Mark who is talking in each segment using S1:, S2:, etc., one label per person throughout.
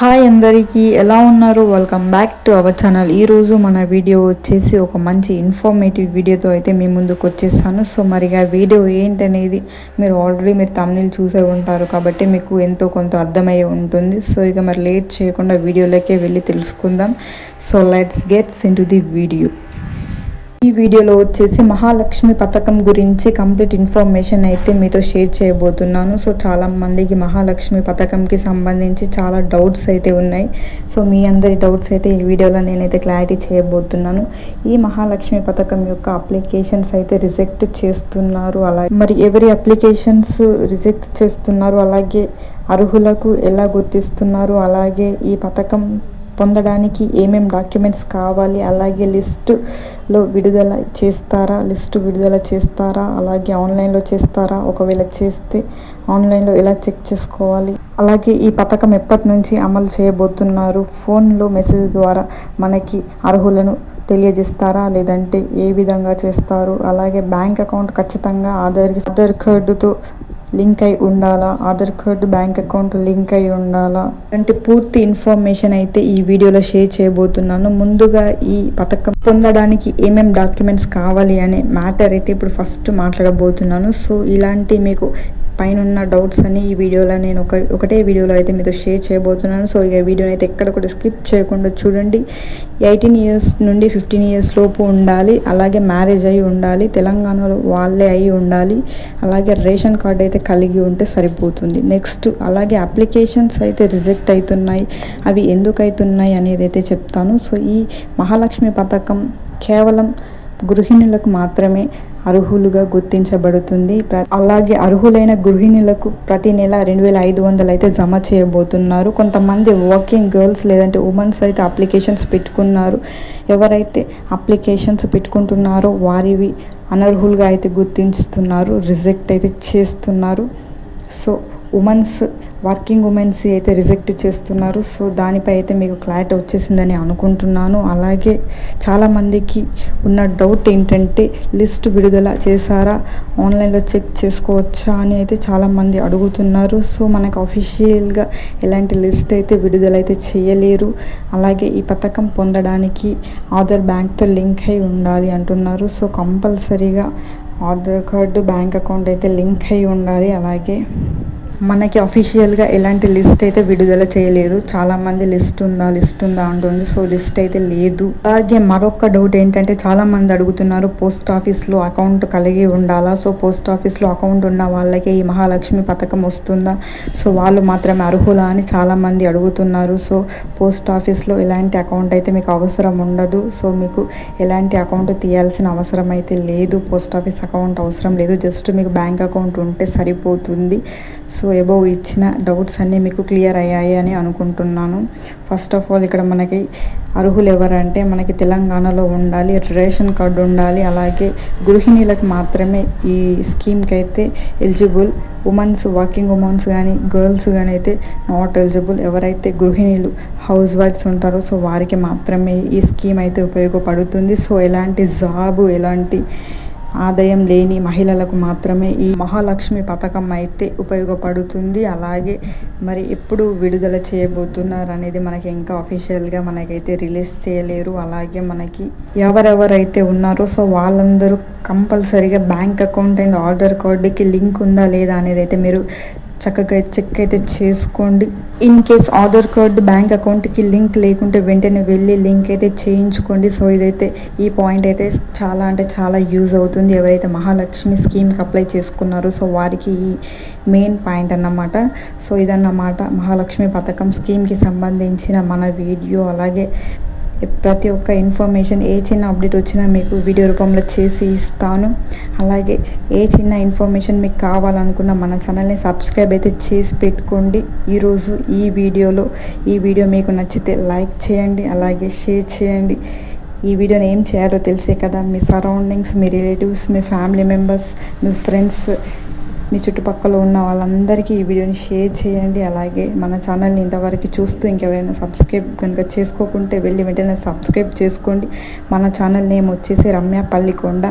S1: Hi అందరికీ ఎలా ఉన్నారు? Welcome back to our channel ఈరోజు మన వీడియో వచ్చేసి ఒక మంచి ఇన్ఫర్మేటివ్ వీడియోతో అయితే మీ ముందుకు వచ్చేసాను. సో మరి ఆ వీడియో ఏంటనేది మీరు ఆల్రెడీ మీరు తమిళ చూసే ఉంటారు కాబట్టి మీకు ఎంతో కొంత అర్థమయ్యే ఉంటుంది. సో ఇక మరి లేట్ చేయకుండా వీడియోలోకే వెళ్ళి తెలుసుకుందాం. So let's gets into the video ఈ వీడియోలో వచ్చేసి మహాలక్ష్మి పథకం గురించి కంప్లీట్ ఇన్ఫర్మేషన్ అయితే మీతో షేర్ చేయబోతున్నాను. సో చాలా మందికి మహాలక్ష్మి పథకంకి సంబంధించి చాలా డౌట్స్ అయితే ఉన్నాయి. సో మీ అందరి డౌట్స్ అయితే ఈ వీడియోలో నేనైతే క్లారిటీ చేయబోతున్నాను. ఈ మహాలక్ష్మి పథకం యొక్క అప్లికేషన్స్ అయితే రిజెక్ట్ చేస్తున్నారు. అలాగే మరి ఎవరి అప్లికేషన్స్ రిజెక్ట్ చేస్తున్నారు? అలాగే అర్హులకు ఎలా గుర్తిస్తున్నారు? అలాగే ఈ పథకం పొందడానికి ఏమేం డాక్యుమెంట్స్ కావాలి అలాగే లిస్టులో విడుదల చేస్తారా లిస్టు విడుదల చేస్తారా అలాగే ఆన్లైన్లో చేస్తారా ఒకవేళ చేస్తే ఆన్లైన్లో ఎలా చెక్ చేసుకోవాలి? అలాగే ఈ పథకం ఎప్పటి నుంచి అమలు చేయబోతున్నారు? ఫోన్లో మెసేజ్ ద్వారా మనకి అర్హులను తెలియజేస్తారా? లేదంటే ఏ విధంగా చేస్తారు? అలాగే బ్యాంక్ అకౌంట్ ఖచ్చితంగా ఆధార్ ఆధార్ కార్డుతో లింక్ అయి ఉండాలా? Aadhaar card bank account link అయి ఉండాలా? అంటే పూర్తి ఇన్ఫర్మేషన్ అయితే ఈ వీడియోలో షేర్ చేయబోతున్నాను. ముందుగా ఈ పథకం పొందడానికి ఏమేం డాక్యుమెంట్స్ కావాలి అనే మ్యాటర్ అయితే ఇప్పుడు ఫస్ట్ మాట్లాడబోతున్నాను. సో ఇలాంటి మీకు పైన ఉన్న డౌట్స్ అన్ని ఈ వీడియోలో నేను ఒక ఒకటే వీడియోలో అయితే మీతో షేర్ చేయబోతున్నాను. సో ఈ వీడియోని అయితే ఎక్కడ కూడా స్కిప్ చేయకుండా చూడండి. ఎయిటీన్ ఇయర్స్ నుండి ఫిఫ్టీన్ ఇయర్స్ లోపు ఉండాలి. అలాగే మ్యారేజ్ అయి ఉండాలి. తెలంగాణలో వాళ్ళే అయి ఉండాలి. అలాగే రేషన్ కార్డు అయితే కలిగి ఉంటే సరిపోతుంది. నెక్స్ట్ అలాగే అప్లికేషన్స్ అయితే రిజెక్ట్ అవుతున్నాయి. అవి ఎందుకు అవుతున్నాయి అనేది అయితే చెప్తాను. సో ఈ మహాలక్ష్మి పథకం కేవలం గృహిణులకు మాత్రమే అర్హులుగా గుర్తించబడుతుంది. అలాగే అర్హులైన గృహిణులకు ప్రతి నెల రెండు వేల ఐదు వందలు అయితే జమ చేయబోతున్నారు. కొంతమంది వర్కింగ్ గర్ల్స్ లేదంటే ఉమెన్స్ అయితే అప్లికేషన్స్ పెట్టుకున్నారు. ఎవరైతే అప్లికేషన్స్ పెట్టుకుంటున్నారో వారివి అనర్హులుగా అయితే గుర్తిస్తున్నారు రిజెక్ట్ అయితే చేస్తున్నారు. సో ఉమెన్స్ వర్కింగ్ ఉమెన్స్ అయితే రిజెక్ట్ చేస్తున్నారు. సో దానిపై అయితే మీకు క్లారిటీ వచ్చేసిందని అనుకుంటున్నాను. అలాగే చాలామందికి ఉన్న డౌట్ ఏంటంటే లిస్ట్ విడుదల చేశారా? ఆన్లైన్లో చెక్ చేసుకోవచ్చా అని అయితే చాలామంది అడుగుతున్నారు. సో మనకు అఫీషియల్గా ఎలాంటి లిస్ట్ అయితే విడుదల అయితే చేయలేరు. అలాగే ఈ పథకం పొందడానికి ఆధార్ బ్యాంక్తో లింక్ అయి ఉండాలి అంటున్నారు. సో కంపల్సరీగా ఆధార్ కార్డు బ్యాంక్ అకౌంట్ అయితే లింక్ అయి ఉండాలి. అలాగే మనకి అఫీషియల్గా ఎలాంటి లిస్ట్ అయితే విడుదల చేయలేరు. చాలామంది లిస్ట్ ఉందా లిస్ట్ ఉందా అంటుంది సో లిస్ట్ అయితే లేదు. అలాగే మరొక డౌట్ ఏంటంటే చాలామంది అడుగుతున్నారు పోస్ట్ ఆఫీస్లో అకౌంట్ కలిగి ఉండాలా? సో పోస్ట్ ఆఫీస్లో అకౌంట్ ఉన్న వాళ్ళకే ఈ మహాలక్ష్మి పథకం వస్తుందా? సో వాళ్ళు మాత్రమే అర్హులా అని చాలామంది అడుగుతున్నారు. సో పోస్ట్ ఆఫీస్లో ఎలాంటి అకౌంట్ అయితే మీకు అవసరం ఉండదు? సో మీకు ఎలాంటి అకౌంట్ తీయాల్సిన అవసరం అయితే లేదు? పోస్ట్ ఆఫీస్ అకౌంట్ అవసరం లేదు. జస్ట్ మీకు బ్యాంక్ అకౌంట్ ఉంటే సరిపోతుంది. సో ఎబోవ్ ఇచ్చిన డౌట్స్ అన్నీ మీకు క్లియర్ అయ్యాయి అని అనుకుంటున్నాను. ఫస్ట్ ఆఫ్ ఆల్ ఇక్కడ మనకి అర్హులు ఎవరంటే మనకి తెలంగాణలో ఉండాలి రేషన్ కార్డు ఉండాలి అలాగే గృహిణీలకు మాత్రమే ఈ స్కీమ్కి అయితే ఎలిజిబుల్. ఉమెన్స్ వర్కింగ్ ఉమెన్స్ కానీ గర్ల్స్ కానీ అయితే నాట్ ఎలిజిబుల్ ఎవరైతే గృహిణీలు హౌస్ వైఫ్స్ ఉంటారో సో వారికి మాత్రమే ఈ స్కీమ్ అయితే ఉపయోగపడుతుంది. సో ఎలాంటి జాబు ఎలాంటి ఆదాయం లేని మహిళలకు మాత్రమే ఈ మహాలక్ష్మి పథకం అయితే ఉపయోగపడుతుంది. అలాగే మరి ఎప్పుడు విడుదల చేయబోతున్నారు అనేది మనకి ఇంకా అఫీషియల్గా మనకైతే రిలీజ్ చేయలేరు. అలాగే మనకి ఎవరెవరైతే ఉన్నారో సో వాళ్ళందరూ కంపల్సరీగా బ్యాంక్ అకౌంట్ అండ్ ఆధార్ కార్డుకి లింక్ ఉందా లేదా అనేది అయితే మీరు చక్కగా చెక్ అయితే చేసుకోండి. In case Aadhaar card bank అకౌంట్కి లింక్ లేకుంటే వెంటనే వెళ్ళి లింక్ అయితే చేయించుకోండి. సో ఇదైతే ఈ పాయింట్ అయితే చాలా అంటే చాలా యూజ్ అవుతుంది. ఎవరైతే మహాలక్ష్మి స్కీమ్కి అప్లై చేసుకున్నారో సో వారికి ఈ మెయిన్ పాయింట్ అన్నమాట. సో ఇదన్నమాట మహాలక్ష్మి పథకం స్కీమ్కి సంబంధించిన మన వీడియో. అలాగే ప్రతి ఒక్క ఇన్ఫర్మేషన్ ఏ చిన్న అప్డేట్ వచ్చినా మీకు వీడియో రూపంలో చేసి ఇస్తాను. అలాగే ఏ చిన్న ఇన్ఫర్మేషన్ మీకు కావాలనుకున్న మన ఛానల్ని సబ్స్క్రైబ్ అయితే చేసి పెట్టుకోండి. ఈరోజు ఈ వీడియోలో ఈ వీడియో మీకు నచ్చితే లైక్ చేయండి అలాగే షేర్ చేయండి. ఈ వీడియోని ఏం చేయాలో తెలిసే కదా మీ సరౌండింగ్స్ మీ రిలేటివ్స్ మీ ఫ్యామిలీ మెంబర్స్ మీ ఫ్రెండ్స్ మీ చుట్టుపక్కల ఉన్న వాళ్ళందరికీ ఈ వీడియోని షేర్ చేయండి. అలాగే మన ఛానల్ని ఇంతవరకు చూస్తూ ఇంకెవరైనా సబ్స్క్రైబ్ కనుక చేసుకోకుంటే వెళ్ళి వెంటనే సబ్స్క్రైబ్ చేసుకోండి. మన ఛానల్ నేమ్ వచ్చేసి రమ్య పల్లికొండ.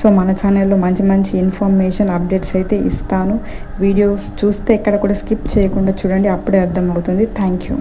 S1: సో మన ఛానల్లో మంచి మంచి ఇన్ఫర్మేషన్ అప్డేట్స్ అయితే ఇస్తాను. వీడియోస్ చూస్తే ఎక్కడ కూడా స్కిప్ చేయకుండా చూడండి. అప్పుడే అర్థమవుతుంది. Thank you.